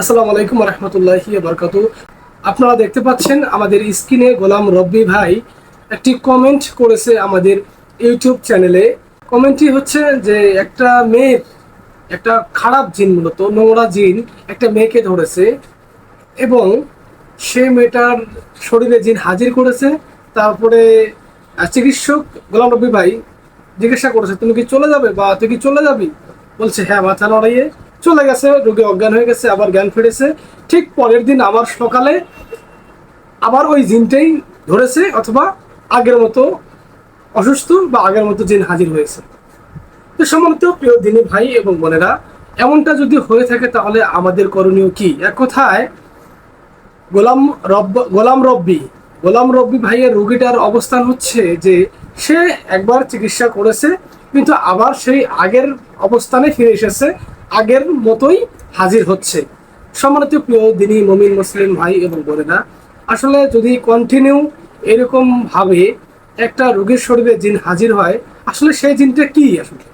আসসালামু আলাইকুম রহমতুল্লাহি বরকাতু আপনারা দেখতে পাচ্ছেন আমাদের স্ক্রিনে গোলাম রব্বি ভাই একটি কমেন্ট করেছে আমাদের ইউটিউব চ্যানেলে। কমেন্টটি হচ্ছে যে একটা মেয়ে, একটা খারাপ জিন মূলত, নোংরা জিন একটা মেয়েকে ধরেছে এবং সে মেয়েটার শরীরে জিন হাজির করেছে। তারপরে চিকিৎসক গোলাম রব্বি ভাই জিজ্ঞাসা করেছে, তুমি কি চলে যাবে বা তুই কি চলে যাবি? বলছে হ্যাঁ মাথা লড়াইয়ে চলে গেছে, রোগী অজ্ঞান হয়ে গেছে, আবার জ্ঞান ফিরেছে। ঠিক পরের দিন আবার সকালে আবার ওই জিনটাই ধরেছে অথবা আগের মতো অসুস্থ বা আগের মতো জিন হাজির হয়েছে। তো সম্মানিত প্রিয় দিনী ভাই এবং বোনেরা, এমনটা যদি হয়ে থাকে তাহলে আমাদের করণীয় কি? এক কথায়, গোলাম রব্ব, গোলাম রব্বি গোলাম রব্বি ভাইয়ের রোগীটার অবস্থান হচ্ছে যে সে একবার চিকিৎসা করেছে, কিন্তু আবার সেই আগের অবস্থানে ফিরে এসেছে আগের মতোই হাজির হচ্ছে। সম্মানিত প্রিয় দিনী মমিন মুসলিম ভাই এবং বোনেরা, আসলে যদি কন্টিনিউ এরকম ভাবে একটা রোগীর শরীরে জিন হাজির হয়, আসলে সেই জিনটা কি আসলে?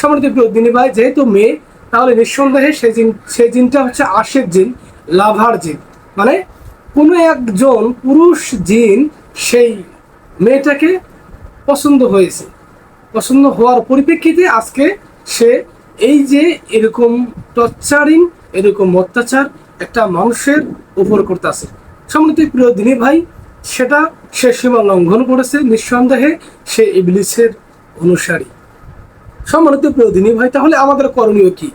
সম্মানিত প্রিয় দিনী ভাই, যেহেতু মেয়ে, তাহলে নিঃসন্দেহে সেই জিন সেই জিনটা হচ্ছে আশের জিন, লাভার জিন। মানে কোনো একজন পুরুষ জিন সেই মেয়েটাকে পছন্দ হয়েছে। পছন্দ হওয়ার পরিপ্রেক্ষিতে আজকে সে এই যে এরকম টর্চারিং, এরকম অত্যাচার একটা মানুষের উপর করতেছে। সম্মতি প্রিয় দিনী ভাই, সেটা সে সীমা লঙ্ঘন করেছে নিঃসন্দেহে, সে ইবলিসের অনুসারী। সম্মানিত প্রিয় দিনী ভাই, তাহলে আমাদের করণীয় কি?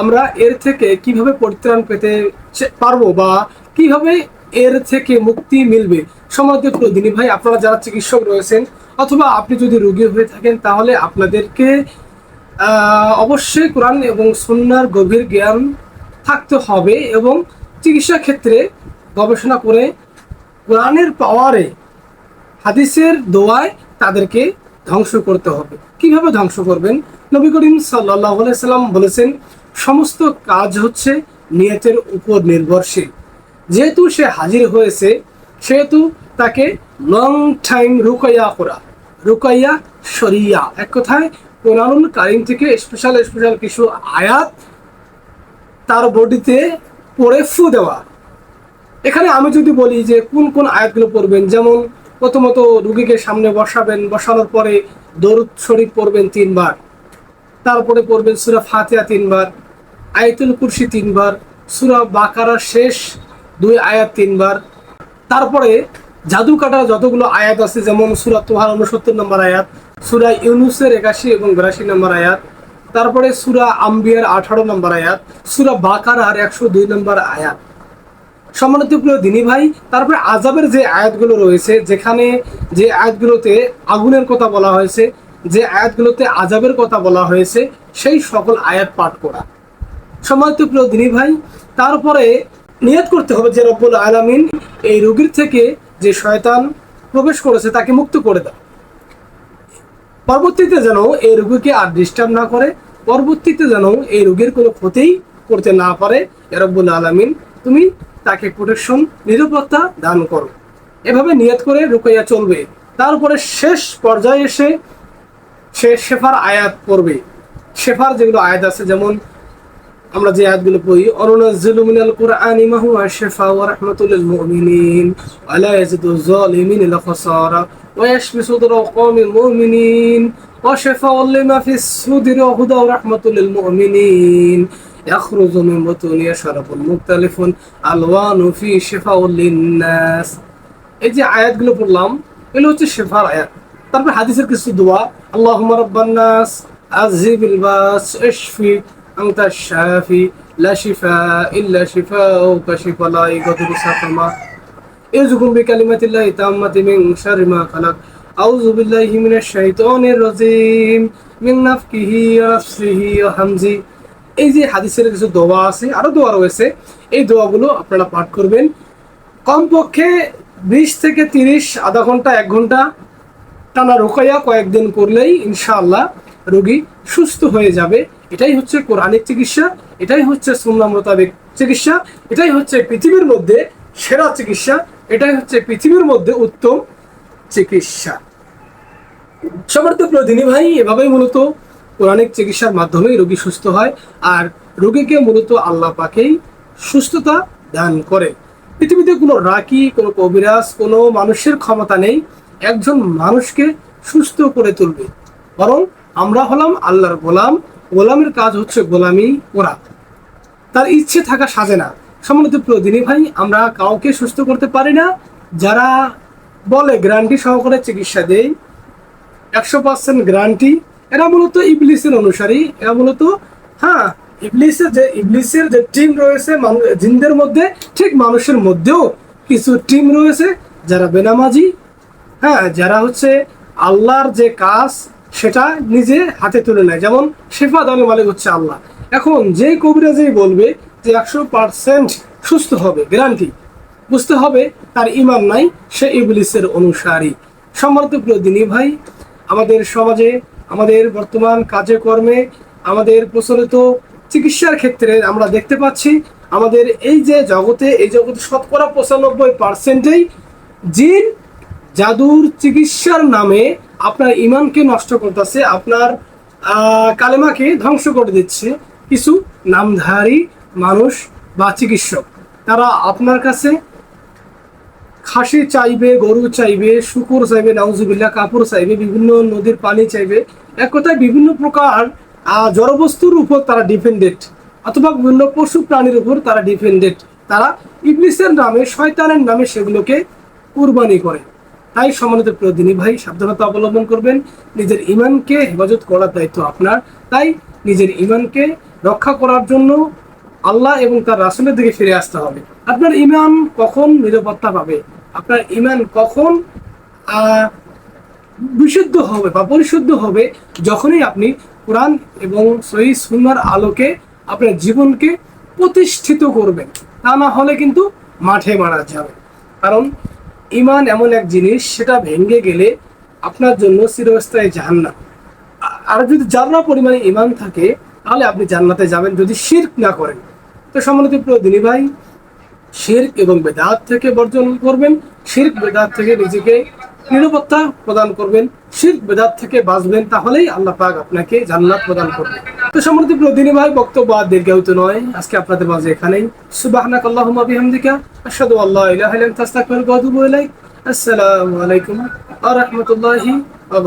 আমরা এর থেকে কীভাবে পরিত্রাণ পেতে পারব বা কীভাবে এর থেকে মুক্তি মিলবে? সম্মানিত প্রিয় দিনী ভাই, আপনারা যারা চিকিৎসক রয়েছেন, অথবা আপনি যদি রোগী হয়ে থাকেন, তাহলে আপনাদেরকে অবশ্যই কোরআন এবং সুন্নার গভীর জ্ঞান থাকতে হবে এবং চিকিৎসা ক্ষেত্রে গবেষণা করে কোরআনের পাওয়ারে হাদিসের দোয়ায় তাদেরকে ধ্বংস করতে হবে। কীভাবে ধ্বংস করবেন? নবী করিম সাল্লাম বলেছেন, সমস্ত কাজ হচ্ছে নিয়তের উপর নির্ভরশীল। যেহেতু সে হাজির হয়েছে, সেহেতু তাকে লং টাইম রুকাইয়া করা, রুকাইয়া সরিয়া এক কথায় কোরআনুল কারিম থেকে স্পেশাল স্পেশাল কিছু আয়াত তার বডিতে পড়ে ফু দেওয়া। এখানে আমি যদি বলি যে কোন কোন আয়াতগুলো পড়বেন, যেমন প্রথমত রুগীকে সামনে বসাবেন, বসানোর পরে দরুদ শরীফ পড়বেন তিনবার। তারপরে পড়বেন সুরা ফাতিহা তিনবার, আয়াতুল কুরসি তিনবার, সুরা বাকারা শেষ দুই আয়াত তিনবার। তারপরে জাদু কাটার যতগুলো আয়াত আছে, যেমন সুরা তোহার উনসত্তর নম্বর আয়াত, সুরা ইউনুসের একাশি এবং বিরাশি নম্বর আয়াত, তারপরে সুরা আম্বিয়ার আঠারো নম্বর আয়াত, সুরা বাকারার একশো দুই নম্বর আয়াত। সম্মানিত প্রিয় দিনী ভাই, তারপরে আজাবের যে আয়াতগুলো রয়েছে, যেখানে যে আয়াতগুলোতে আগুনের কথা বলা হয়েছে, যে আয়াতগুলোতে আজাবের কথা বলা হয়েছে, সেই সকল আয়াত পাঠ করা। সম্মানিত প্রিয় দিনী ভাই, তারপরে নিয়ত করতে হবে যে রব্বুল আলামিন এই রোগীর থেকে যে শয়তান প্রবেশ করেছে তাকে মুক্ত করে দাও। পরবর্তীতে যেন এই রোগীকে আর ডিস্টার্ব না করে, পরবর্তীতে যেন এই রোগীর কোনো ক্ষতিই করতে না পারে এ রব্বুল আলামিন, তুমি তাকে প্রোটেকশন নিরাপত্তা দান করো। এভাবে নিয়ত করে রুকাইয়া চলবে। তারপরে শেষ পর্যায়ে এসে সে শেফার আয়াত পড়বে। শেফার যেগুলো আয়াত আছে, যেমন আমরা যে আয়াতগুলো পড়ি অনুনাজ্জিলু মিনাল কুরআনি মা হুয়া শিফা ওয়া রাহমাতুল লিল মুমিনিন ওয়া লা ইয়াজিদু যালিমিন ইল্লা খাসারা ওয়া ইয়াশফি সুদুরা কওমিল মুমিনিন ওয়া শিফাউন লিমা ফিস সুদুরি ওয়া হুদা ওয়া রাহমাতুল লিল মুমিনিন يخرج من بطونها شراب مختلف ألوان فيه شفاء للناس এই যে আয়াতগুলো পড়লাম এগুলো হচ্ছে শেফার আয়াত তারপর হাদিসের কিছু দোয়া আল্লাহুম্মা রাব্বান নাস আযহিবিল বাস ইশফি আনতা শাফি লা শিফা ইল্লা শিফাউকা শিফা লা ইয়াগুদিরু সাকামা ইরজুকুম বিকালিমাতিল্লাহি তাম্মাতি মিন শাররি মা খালাক আউযু বিল্লাহি মিনাশ শাইতানির রাজীম মিন নাফকিহি ওয়া নাফসিহি ওয়া এই যে হাদিসের কিছু দোয়া আছে, আরও দোয়া রয়েছে, এই দোয়াগুলো আপনারা পাঠ করবেন। কমপক্ষে বিশ থেকে তিরিশ, আধা ঘণ্টা, এক ঘণ্টা টানা রোকাইয়া কয়েকদিন করলেই ইনশাআল্লাহ রোগী সুস্থ হয়ে যাবে। এটাই হচ্ছে কোরআনিক চিকিৎসা, এটাই হচ্ছে সুন্না মোতাবেক চিকিৎসা, এটাই হচ্ছে পৃথিবীর মধ্যে সেরা চিকিৎসা, এটাই হচ্ছে পৃথিবীর মধ্যে উত্তম চিকিৎসা। সমর্থ প্রদিনী ভাই, এভাবেই মূলত পৌরাণিক চিকিৎসার মাধ্যমেই রোগী সুস্থ হয়, আর রোগীকে মূলত আল্লাহ পাকেই সুস্থতা দান করে। পৃথিবীতে কোনো রাকি কোনো কবিরাজ, কোনো মানুষের ক্ষমতা নেই, একজন মানুষকে সুস্থ করে তুলবে। বরং আমরা হলাম আল্লাহর গোলাম গোলামের কাজ হচ্ছে গোলামি করা। তার ইচ্ছে থাকা সাজে না। সম্মানিত প্রিয় দিনী ভাই, আমরা কাউকে সুস্থ করতে পারি না। যারা বলে গ্যারান্টি সহকারে চিকিৎসা দেয়, একশো পার্সেন্ট গ্যারান্টি। এরা মূলত ইবলিসের অনুসারী। এরা মূলত হ্যাঁ ইবলিসের যে ইবলিসের যে টিম রয়েছে জিনদের মধ্যে, ঠিক মানুষের মধ্যেও কিছু টিম রয়েছে যারা বেনামাজি। হ্যাঁ যারা হচ্ছে আল্লাহর যে কাজ সেটা নিজে হাতে তুলে নেয়। যেমন শেফা দানের মালিক হচ্ছে আল্লাহ। এখন যে কবিরাজেই বলবে যে একশো পার্সেন্ট সুস্থ হবে গ্যারান্টি বুঝতে হবে তার ইমান নাই, সে ইবলিসের অনুসারী। সম্মানিত প্রিয় দিনী ভাই, আমাদের সমাজে, আমাদের বর্তমান কাজে কর্মে, আমাদের প্রচলিত চিকিৎসার ক্ষেত্রে আমরা দেখতে পাচ্ছি, আমাদের এই যে জগতে, এই জগতে শতকরা পঁচানব্বই পার্সেন্টেই জিন জাদুর চিকিৎসার নামে আপনার ইমানকে নষ্ট করতেছে, আপনার কালেমাকে ধ্বংস করে দিচ্ছে। কিছু নামধারী মানুষ বা চিকিৎসক, তারা আপনার কাছে খাসি চাইবে, গরু চাইবে, শুকুর চাইবে, নাউজুবিল্লাহ, কাপড় চাইবে, বিভিন্ন নদীর পানি চাইবে। এক কথায় বিভিন্ন প্রকার জড়বস্তুর উপর তারা ডিপেন্ডেন্ট অথবা বিভিন্ন পশু প্রাণীর উপর তারা ডিপেন্ডেন্ট তারা ইবলিসের নামে, শয়তানের নামে সেগুলোকে কুরবানি করে। তাই সম্মানিত প্রদিনী ভাই, সাবধানতা অবলম্বন করবেন। নিজের ইমানকে হেফাজত করার দায়িত্ব আপনার। তাই নিজের ইমানকে রক্ষা করার জন্য আল্লাহ এবং তার রাসুলের দিকে ফিরে আসতে হবে। আপনার ইমান কখন নিরাপত্তা পাবে? আপনার ইমান কখন বিশুদ্ধ হবে বা পরিশুদ্ধ হবে যখনই আপনি কোরআন এবং সহি সুন্নার আলোকে আপনার জীবনকে প্রতিষ্ঠিত করবেন। তা না হলে কিন্তু মাঠে মারা যাবে। কারণ ইমান এমন এক জিনিস, সেটা ভেঙে গেলে আপনার জন্য চিরস্থায়ী আ- আর যদি জান্না পরিমাণে ইমান থাকে, তাহলে আপনি জান্নাতে যাবেন যদি শির্ক না করেন। তো সম্মানিত প্রিয় দিনী ভাই, শির্ক এবং বেদাত থেকে বর্জন করবেন, শির্ক বেদাত থেকে নিজেকে নিরাপত্তা প্রদান করবেন, শির্ক বেদাত থেকে বাঁচবেন, তাহলেই আল্লাহ পাক আপনাকে জান্নাত প্রদান করবে তো সম্মানিত প্রিয় দিনী ভাই, বক্তব্য আর দীর্ঘায়িত নয়। আজকে আপনাদের মাঝে এখানেই। সুবহানাক আল্লাহুম্মা বিহামদিকা, আশহাদু আল্লা ইলাহা ইল্লা আনতা আস্তাগফিরুকা ওয়া আসসালামু আলাইকুম ওয়া রাহমাতুল্লাহি ওয়া